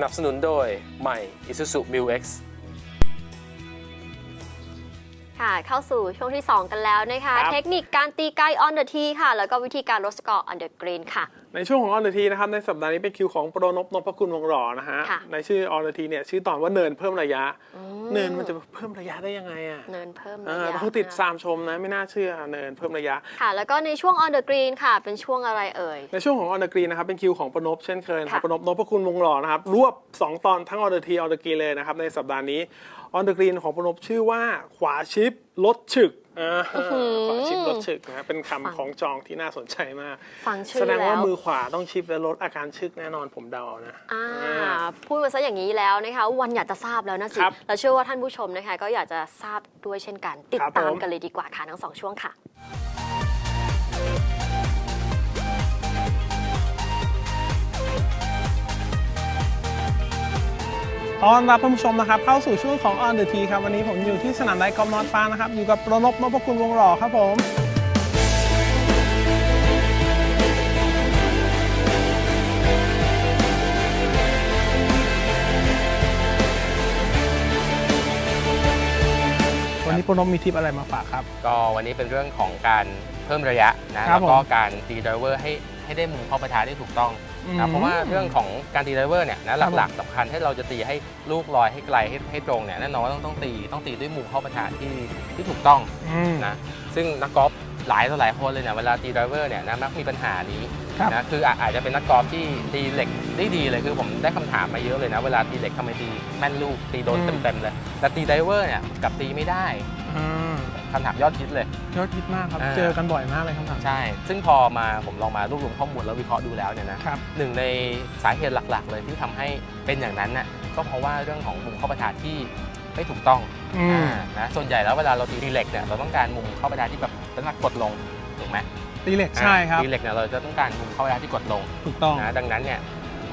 สนับสนุนโดยใหม่ Isuzu Mu X ค่ะ เข้าสู่ช่วงที่ 2 กันแล้วนะคะครับเทคนิคการตีไกล on the tee ค่ะ แล้วก็วิธีการลดสกอร์ on the green ค่ะ ในช่วงของออนเดอทีนะครับในสัปดาห์นี้เป็นคิวของโปรนพนพคุณวงศ์หล่อนะฮะค่ะในชื่อออนเดอทีเนี่ยชื่อตอนว่าเนินเพิ่มระยะ เนินมันจะเพิ่มระยะได้ยังไงอะเนินเพิ่มเอระอยะต้องติดนะตามชมนะไม่น่าเชื่อเนินเพิ่มระยะค่ะ แล้วก็ในช่วง on the green ค่ะ เป็นช่วงอะไรเอ่ยในช่วงของออนเดอร์กรีนะครับเป็นคิวของประนพเช่นเคยนะครับค่ะประนพนพคุณวงศ์หล่อนะครับรวบ 2 ตอนทั้งออนเดอร์ทีออนเดอร์กรีเลยนะครับในสัปดาห์นี้ออนเดอร์กรีของประนพชื่อว่าขวาชิปลดฉึก อ่าขวาชิปลดฉึกนะครับเป็นคำของจองที่น่าสนใจมาก ฟังชื่อแสดงว่าแล้วมือขวาต้องชิปและลดอาการชึกแน่นอนผมเดาเอานะอ่าอ่าพูดมาซะอย่างนี้แล้วนะคะวันอยากจะทราบแล้วนะสิครับ เราเชื่อว่าท่านผู้ชมนะคะ ก็อยากจะทราบด้วยเช่นกัน ติดครับตามผมกันเลยดีกว่าค่ะทั้งสองช่วงค่ะ ต้อนรับท่านผู้ชมนะครับเข้าสู่ช่วงของ On the Tee ครับวันนี้ผมอยู่ที่สนามไดกอล์ฟนอตฟ้านะครับอยู่กับประนพนพคุณวงศ์หล่อครับผมวันนี้ประนพมีทิปอะไรมาฝากครับ ก็วันนี้เป็นเรื่องของการเพิ่มระยะนะครัแล้บวก็ผม การตีไดรเวอร์ให้ให้ได้มุมเข้าประทาได้ถูกต้องอื นะมเพราะว่าเรื่องของการตีไดรเวอร์เนี่ยนะครับผมหลักๆสำคัญให้เราจะตีให้ลูกลอยให้ไกลให้ให้ตรงเนี่ยแน่นอนว่าต้องต้องตีต้องตีด้วยมุมเข้าประทาที่ที่ถูกต้องอืมนะซึ่งนักกอล์ฟหลายต่อหลายคนเลยเนี่ยเวลาตีไดรเวอร์เนี่ยนะมักมีปัญหานี้ครับนะคืออาอาจจะเป็นนักกอล์ฟที่ตีเหล็กได้ดีเลยคือผมได้คำถามมาเยอะเลยนะเวลาตีเหล็กทำไมตีแม่นลูกตีโดนอืมเต็มๆเลยแต่ตีไดรเวอร์เนี่ยกลับตีไม่ได้ อ่าคำถามยอดฮิตเลย ยอดฮิตมากครับ อ่า เจอกันบ่อยมากเลยครับใช่ ซึ่งพอมาผมลองมารวบรวมข้อมูลแล้ววิเคราะห์ดูแล้วเนี่ยนะครับ หนึ่งในสาเหตุหลักๆ เลยที่ทำให้เป็นอย่างนั้นน่ะก็เพราะว่าเรื่องของมุมเข้าประทานที่ไม่ถูกต้องอืม อ่านะส่วนใหญ่แล้วเวลาเราตีเหล็กเนี่ยเราต้องการมุมเข้าประทานที่แบบเป็นลักกดลงถูกไหมตีเหล็กใช่ครับตีเหล็กเนี่ยเราจะต้องการมุมเข้าประทานที่กดลงถูกต้อง นะดังนั้นเนี่ย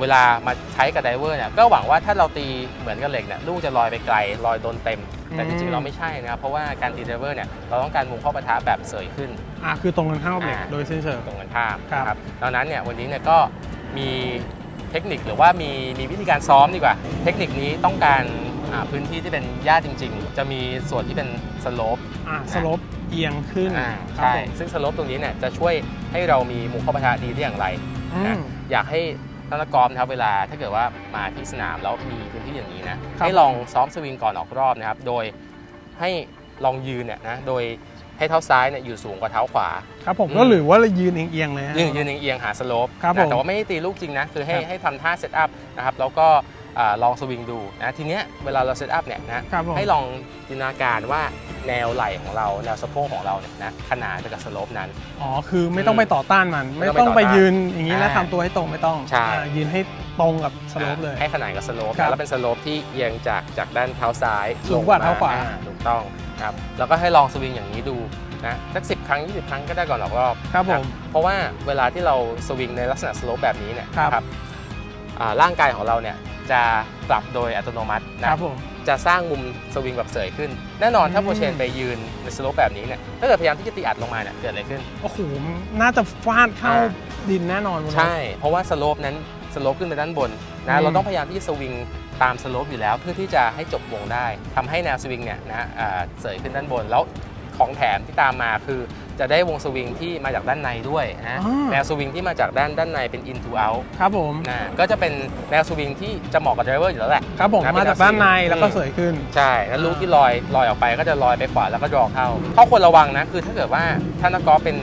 เวลามาใช้กับไดเวอร์เนี่ยก็หวังว่าถ้าเราตีเหมือนกับเหล็กเนี่ยลูกจะลอยไปไกลลอยโดนเต็ม แต่จอืริงมๆเราไม่ใช่นะครับ เพราะว่าการตีไดเวอร์เนี่ยเราต้องการมุมเข้าประทานแบบเสยขึ้นอ่าคือตรงกันข้ามกับเหล็กอ่าโดยสิ้นเชิงตรงกันข้ามครับนะครับดังนั้นเนี่ยวันนี้เนี่ยก็มีเทคนิคหรือว่ามีมีวิธีการซ้อมดีกว่า เทคนิคนี้ต้องการอ่าพื้นที่ที่เป็นหญ้าจริง ๆ จะมีส่วนที่เป็นสโลปอ่าสลบเอียงขึ้นอ่าครับใช่ผมซึ่งสโลปตรงนี้เนี่ยจะช่วยให้เรามีมุมเข้าปะทะดีได้อย่างไรอืมอยากให้ ท่านนักกอล์ฟนะครับเวลาถ้าเกิดว่ามาที่สนามแล้วมีพื้นที่อย่างนี้นะครับให้ลองซ้อมสวิงก่อนออกรอบนะครับ โดยให้ลองยืนเนี่ยนะโดยให้เท้าซ้ายเนี่ยอยู่สูงกว่าเท้าขวา ครับผมอืมก็หรือว่าเรายืนเอียงๆเลยฮะยืนยืนเอียงๆหาสโลปครับนะผมแต่ว่าไม่ได้ตีลูกจริงนะคือให้ครับให้ทำท่าเซตอัพนะครับแล้วก็อ่าลองสวิงดูนะทีเนี้ยเวลาเราเซตอัพเนี่ยนะครับผมให้ลองจินตนาการว่า แนวไหล่ของเราแนวสะโพกของเราเนี่ยนะขนานไปกับสโลปนั้น อ๋อ คือไม่ต้องไปต่อต้านมัน ไม่ไม่ต้องต้องไปไปต่อต้านยืนอย่างนี้แล้วอ่าทำตัวให้ตรงไม่ต้องใช่อ่ายืนให้ตรงกับสโลปเลย ให้ขนานกับสโลปครับนะแล้วเป็นสโลปที่เอียงจากจากด้านเท้าซ้ายสูงกว่าเท้าขวาอ่ถูกต้องครับแล้วก็ให้ลองสวิงอย่างนี้ดูนะสักสิครั้ง 20 ครั้งก็ได้ก่อนออกรอบครับผมเพราะว่าเวลาที่เราสวิงในลักษณะสโลปแบบนี้เนี่ยครับนะครับอ่าร่างกายของเราเนี่ยจะปรับโดยอัตโนมัติคนะรับผม จะสร้างมุมสวิงแบบเสยขึ้น แน่นอนถ้าอืมโปรเชนไปยืนในสโลปแบบนี้เนี่ยถ้าเกิดพยายามที่จะตีอัดลงมาเนี่ยเกิดอะไรขึ้น โอ้โห น่าจะฟาดเข้าอ่าดินแน่นอนคุณใช่ เพราะว่าสโลปนั้นสโลปขึ้นไปด้านบนอืนะมเราต้องพยายามที่จะสวิงตามสโลปอยู่แล้วเพื่อที่จะให้จบวงได้ทำให้แนวสวิงเนี่ยนะอ่าเสยขึ้นด้านบนแล้วของแถมที่ตามมาคือ จะได้วงสวิงที่มาจากด้านในด้วยนะอ่าแนวสวิงที่มาจากด้านด้านในเป็น in to out ครับผมนะก็จะเป็นแนวสวิงที่จะเหมาะกับไดรเวอร์อยู่แล้วแหละครับผมนะมาจากด้านในแล้วก็เสยขึ้น ใช่แล้วลูกที่ลอยลอยออกไปก็จะลอยไปขวาแล้วก็ดรอเข้าข้อควรระวังนะคือถ้าเกิดว่าถ้านักกอล์ฟเป็น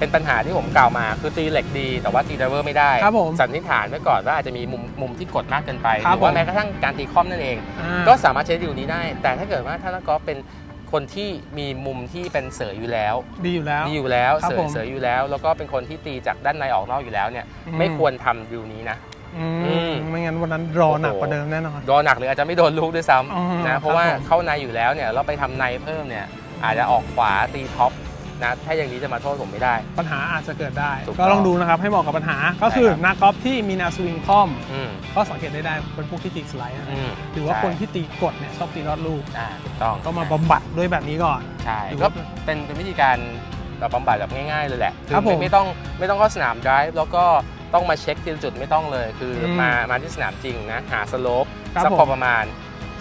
เป็นปัญหาที่ผมกล่าวมาคือตีเหล็กดี แต่ว่าตีไดรเวอร์ไม่ได้ครับผมสันนิษฐานไว้ก่อนว่าอาจจะมีมุมมุมที่กดมากเกินไปครัหบรือว่าผมแม้กระทั่งการตีคอมนั่นเองอ่าก็สามารถใช้ดิวนี้ได้ แต่ถ้าเกิดว่าถ้านักกอล์ฟเป็น คนที่มีมุมที่เป็นเสยอยู่แล้ว ดีอยู่แล้ว ดีอยู่แล้วครับเสยผมเสยอยู่แล้ว แล้วก็เป็นคนที่ตีจากด้านในออกนอกอยู่แล้วเนี่ยอืม ไม่ควรทำดิวนี้นะ อือืมมไม่งั้นวันนั้นรอหนักโอ้โหกว่าเดิมแน่นอน โดนหนักหรืออาจจะไม่โดนลูกด้วยซ้อ๋อำครันะบเพราะว่าผม เข้าในอยู่แล้วเนี่ยเราไปทำในเพิ่มเนี่ยอาจจะออกขวาตีท็อป นะถ้าอย่างนี้จะมาโทษผมไม่ได้ ปัญหาอาจจะเกิดได้ ถูกก็ลองดูนะครับ ให้เหมาะกับปัญหา ก็คือใช่ครับ นักกอล์ฟที่มีแนวสวิงคล่อม อืมก็สังเกตได้ได้เป็นพวกที่ตีสไลด์นะอืมหรือว่าใช่คนที่ตีกดเนี่ยชอบตีลอดลูก อ่าถูกต้องก็มาบำบัดด้วยแบบนี้ก่อน ใช่หรือก็ว่าเป็นเป็นวิธีการแบบบำบัดแบบง่ายๆเลยแหละครับไม่ผมไม่ต้องไม่ต้องเข้าสนามไดรฟ์แล้วก็ต้องมาเช็คทีละจุดไม่ต้องเลย คืออมมามาที่สนามจริงนะหาสโลปครับสักผมพอประมาณ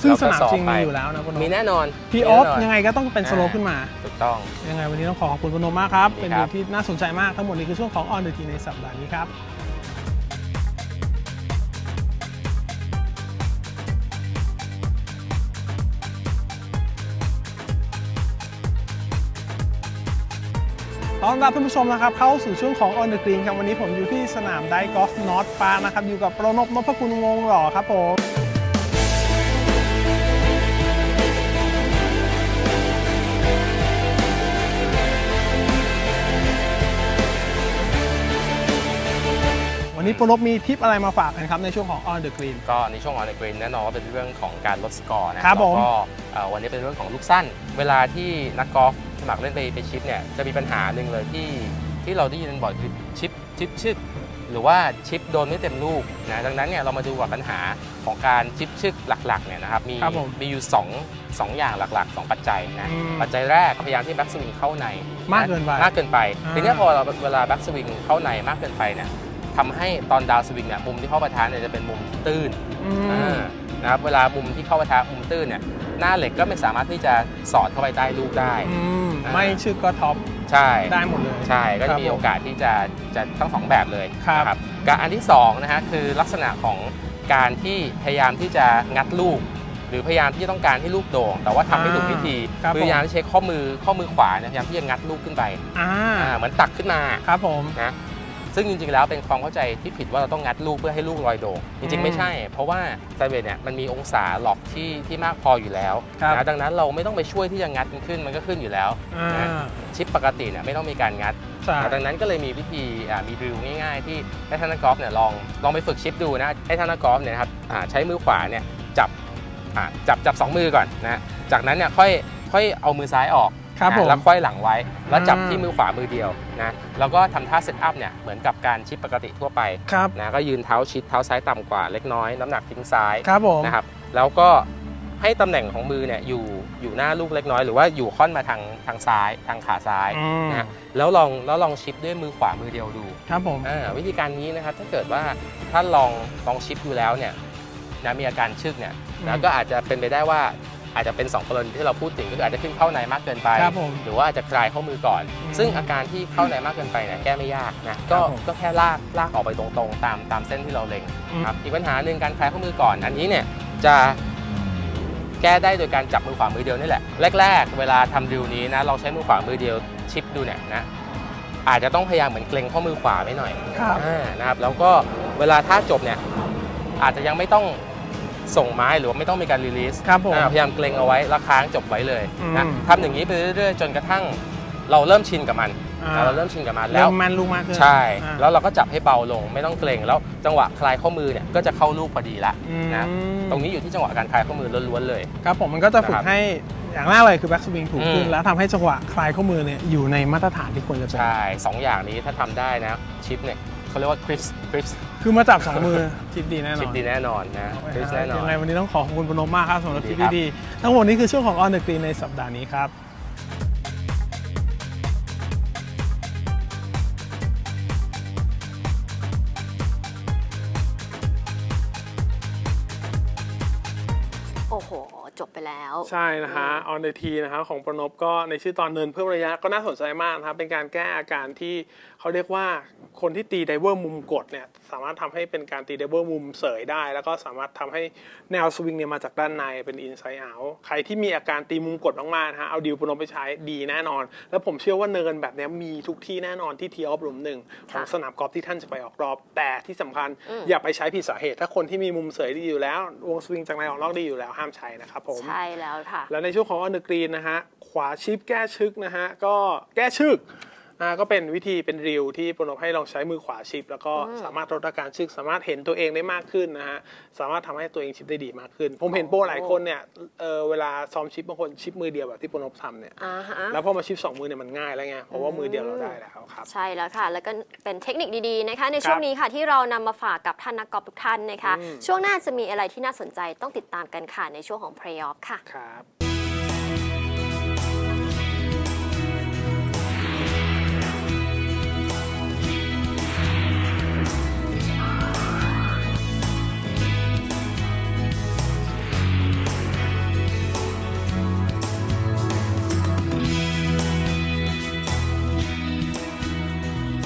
ซึ่งแล้วสก็นามสอบจริงไปมีอยู่แล้วนะคุณนพมีแน่นอนพี่มีออฟแน่นนยังไงก็ต้องเป็นสโลปขึ้นมาถูกต้องยังไงวันนี้ต้องขอขอบคุณคุณนพมากครับดีเป็นครัเรื่บองที่น่าสนใจมากทั้งหมดนี้คือช่วงของ On the Tee ในสัปดาห์นี้ครับต้อนรับท่านผู้ชมนะครับเข้าสู่ช่วงของ On the Green ครับวันนี้ผมอยู่ที่สนามไดกอล์ฟนอตปาร์นะครับอยู่กับประนพนพคุณวงศ์หล่อครับผม วันนี้ประนพมีทิปอะไรมาฝากกันครับในช่วงของ On the Green ก็ในช่วงออนไลน์แน่นอนว่าเป็นเรื่องของการลดสกอร์นะครับผมแล้วก็เอ่อวันนี้เป็นเรื่องของลูกสั้น เวลาที่นักกอล์ฟสมัครเล่นไปไปชิปเนี่ยจะมีปัญหาหนึ่งเลยที่ที่เราได้ยินบ่อยคือชิปชิปชึกหรือว่าชิปโดนไม่เต็มลูกนะดังนั้นเนี่ยเรามาดูว่าปัญหาของการชิปชึกหลักๆเนี่ยนะครับมีครับผมมีอยู่สองสองอย่างหลักๆสองปัจจัยนะอืมปัจจัยแรกพยายามที่แบ็กสวิงเข้าใน มากเกินไปมากเกินไปอ่าทีเนี้ยพอเราเวลาแบ็กสวิงเข้าในมากเกินไปเนี่ย ทำให้ตอนดาวสวิงเนี่ยมุมที่เข้าปะทะเนี่ยจะเป็นมุมที่ตื้นอืมอ่านะครับเวลามุมที่เข้าปะทะมุมตื้นเนี่ยหน้าเหล็กก็ไม่สามารถที่จะสอดเข้าไปใต้ลูกได้อืมอ่าไม่ชื่อก็ท็อปใช่ได้หมดเลยใช่ก็ครัจะบมีโอกาสที่จะจะทั้งสองแบบเลยครับนะครับกับอันที่สองนะฮะคือลักษณะของการที่พยายามที่จะงัดลูก หรือพยายามที่จะต้องการให้ลูกโด่ง แต่ว่าทำไม่ถูกวิธีครับพยายามที่ใช้ข้อมือข้อมือขวาเนี่ยพยายามที่จะงัดลูกขึ้นไปอ่าอ่าเหมือนตักขึ้นมาครับผมนะ ซึ่งจริงๆ แล้วเป็นความเข้าใจที่ผิดว่าเราต้องงัดลูกเพื่อให้ลูกลอยโด่งจอืริงมๆไม่ใช่ เพราะว่าไซเวทเนี่ยมันมีองศาหลอกที่ที่มากพออยู่แล้วครับนะดังนั้นเราไม่ต้องไปช่วยที่จะงัดมันขึ้นมันก็ขึ้นอยู่แล้วอ่านะชิปปกติเนี่ยไม่ต้องมีการงัดใช่นะดังนั้นก็เลยมีวิธีอ่ามีดริลง่ายๆ ที่ให้ท่านนักกอล์ฟเนี่ยลองลองไปฝึกชิปดูนะให้ท่านนักกอล์ฟเนี่ยนะครับอ่าใช้มือขวาเนี่ยจับอ่าจับจับสองมือก่อนนะจากนั้นเนี่ยค่อยค่อยเอามือซ้ายออก ครับนะผมแล้วค่อยหลังไว้ แล้วจับอ่าที่มือขวามือเดียวนะแล้วก็ทำท่าเซตอัพเนี่ยเหมือนกับการชิปปกติทั่วไปครับนะก็ยืนเท้าชิดเท้าซ้ายต่ำกว่าเล็กน้อยน้ำหนักทิ้งซ้ายครับผมนะครับแล้วก็ให้ตำแหน่งของมือเนี่ยอยู่อยู่หน้าลูกเล็กน้อย หรือว่าอยู่ค่อนมาทางทางซ้ายทางขาซ้ายอืมนะแล้วลองแล้วลองชิปด้วยมือขวามือเดียวดู ครับผม อ่าวิธีการนี้นะครับถ้าเกิดว่าท่านลองลองชิปดูแล้วเนี่ยนะมีอาการชึกเนี่ยอืนะม ก็อาจจะเป็นไปได้ว่า อาจจะเป็น 2 กรณีที่เราพูดถึงก็คืออาจจะขึ้นเข้าในมากเกินไป ครับผมหรือว่าอาจจะคลายข้อมือก่อน อืมซึ่งอาการที่เข้าในมากเกินไปเนี่ยแก้ไม่ยากนะก็ครับผมก็แค่ลากลากออกไปตรงๆ ตามตามเส้นที่เราเล็งอืม ครับอีกปัญหาหนึ่งการคลายข้อมือก่อน อันนี้เนี่ยจะแก้ได้โดยการจับมือขวามือเดียวนี่แหละแรกๆ เวลาทำดิวนี้นะลองใช้มือขวามือเดียวชิปดูเนี่ยนะอาจจะต้องพยายามเหมือนเกรงข้อมือขวาไว้หน่อย ครับ อ่านะครับแล้วก็เวลาท่าจบเนี่ยอาจจะยังไม่ต้อง ส่งไม้หรือว่าไม่ต้องมีการรีลีสครับผมอ่าพยายามเกรงเอาไว้แล้วค้างจบไว้เลยนะอืมทำอย่างนี้ไปเรื่อยๆ จนกระทั่งเราเริ่มชินกับมันอ่านะเราเริ่มชินกับมันแล้เริ่วมแมนลูกมากขึ้นใช่อ่าแล้วเราก็จับให้เบาลงไม่ต้องเกรงแล้วจังหวะคลายข้อมือเนี่ยก็จะเข้าลูกพอดีละอืมนะตรงนี้อยู่ที่จังหวะการคลายข้อมือล้วนๆเลยครับผมมันก็จะฝึนะคกรับให้อย่างแรกเลยคือแบ็กสวิงถูกขึ้นอืมแล้วทำให้จังหวะคลายข้อมือเนี่ยอยู่ในมาตรฐานที่ควรจะเป็นใช่สองอย่างนี้ถ้าทำได้นะชิปเนี่ยเขาเรียกว่าคริสคริส คือมาจับสองมือชิปดีแน่นอนชิปดีแน่นอนนะคริสแน่นอนยังไงวันนี้ต้องขอขอบคุณปนมมากครับสำหรับดีทิปครับดีๆทั้งหมดนี้คือช่วงของ On the Green ในสัปดาห์นี้ครับ แล้วใช่นะฮะ On the Tee นะครับของประนบก็ในชื่อตอนเนินเพิ่มระยะก็น่าสนใจมากนะครับเป็นการแก้อาการที่เขาเรียกว่าคนที่ตีไดเวอร์มุมกดเนี่ยสามารถทำให้เป็นการตีไดเวอร์มุมเสยได้ แล้วก็สามารถทำให้แนวสวิงเนี่ยมาจากด้านในเป็นอินไซ e ์เอาใครที่มีอาการตีมุมกดมากๆนะฮะเอาดิวประนบไปใช้ดีแน่นอน แล้วผมเชื่อว่าเนินแบบเนี้ยมีทุกที่แน่นอนที่ทีออฟหลุมหนึ่งของค่ะสนามกอล์ฟที่ท่านจะไปออกรอบ แต่ที่สำคัญอืมอย่าไปใช้ผิดสาเหตุ ถ้าคนที่มีมุมเสยดีอยู่แล้ววงสวิงจากในออกนอกดีอยู่แล้วห้ามใช้นะครับผมใช่ช่แล้วค่ะ แล้วในช่วงของอนุกรีนนะฮะขวาชิปแก้ชึกนะฮะก็แก้ชึก อ่าก็เป็นวิธีเป็นริวที่ปนบให้ลองใช้มือขวาชิป แล้วก็สามารถลดอาการชึกสามารถเห็นตัวเองได้มากขึ้นนะฮะสามารถทำให้ตัวเองชิปได้ดีมากขึ้น ผมเห็นโปรหลายคนเนี่ยเออเวลาซ้อมชิปบางคนชิปมือเดียวแบบที่ปนบทำเนี่ยอ่าฮะแล้วพอมาชิปสองมือเนี่ยมันง่ายแล้วไงเพราะว่ามือเดียวเราได้แล้วครับใช่แล้วค่ะ แล้วก็เป็นเทคนิคดีๆนะคะในช่วคงรับนี้ค่ะที่เรานำมาฝากกับท่านนักกอล์ฟทุกท่านนะคะอืมช่วงหน้าจะมีอะไรที่น่าสนใจต้องติดตามกันค่ะในช่วงของ Play Off ค่ะครับ